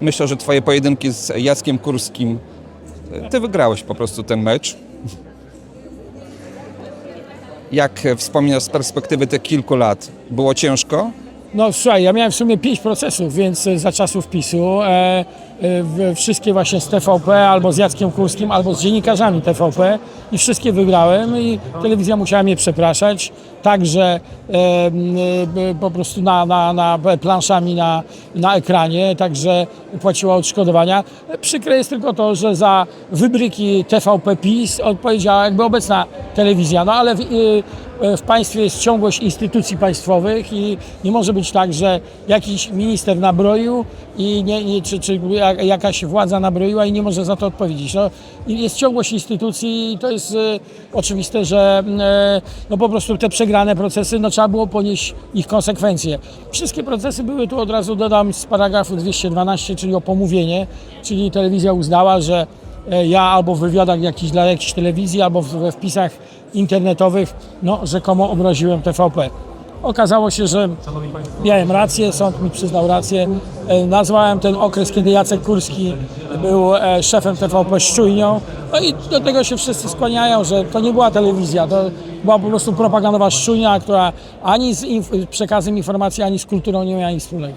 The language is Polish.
Myślę, że twoje pojedynki z Jackiem Kurskim, ty wygrałeś po prostu ten mecz. Jak e, wspominasz z perspektywy tych kilku lat? Było ciężko? No słuchaj, ja miałem w sumie pięć procesów, więc e, za czasów PiSu e, e, wszystkie właśnie z TVP, albo z Jackiem Kurskim, albo z dziennikarzami TVP i wszystkie wygrałem i telewizja musiała mnie przepraszać, także m, e, po prostu na, na, na planszami na, na ekranie, także płaciła odszkodowania. Przykre jest tylko to, że za wybryki TVP PiS odpowiedziała jakby obecna telewizja, no ale w, w państwie jest ciągłość instytucji państwowych i nie może być tak, że jakiś minister nabroił i nie, nie, czy, czy jakaś władza nabroiła i nie może za to odpowiedzieć. No, jest ciągłość instytucji i to jest e, oczywiste, że e, no, po prostu te przegrane procesy, no, trzeba było ponieść ich konsekwencje. Wszystkie procesy były tu od razu dodam z paragrafu 212, czyli o pomówienie, czyli telewizja uznała, że e, ja albo w wywiadach jakichś, dla jakiejś telewizji, albo we wpisach internetowych, no rzekomo obraziłem TVP. Okazało się, że miałem rację, sąd mi przyznał rację. E, Nazwałem ten okres, kiedy Jacek Kurski był e, szefem TVP szczujnią. No i do tego się wszyscy skłaniają, że to nie była telewizja, to była po prostu propagandowa szczujnia, która ani z inf- przekazem informacji, ani z kulturą nie miała nic wspólnego.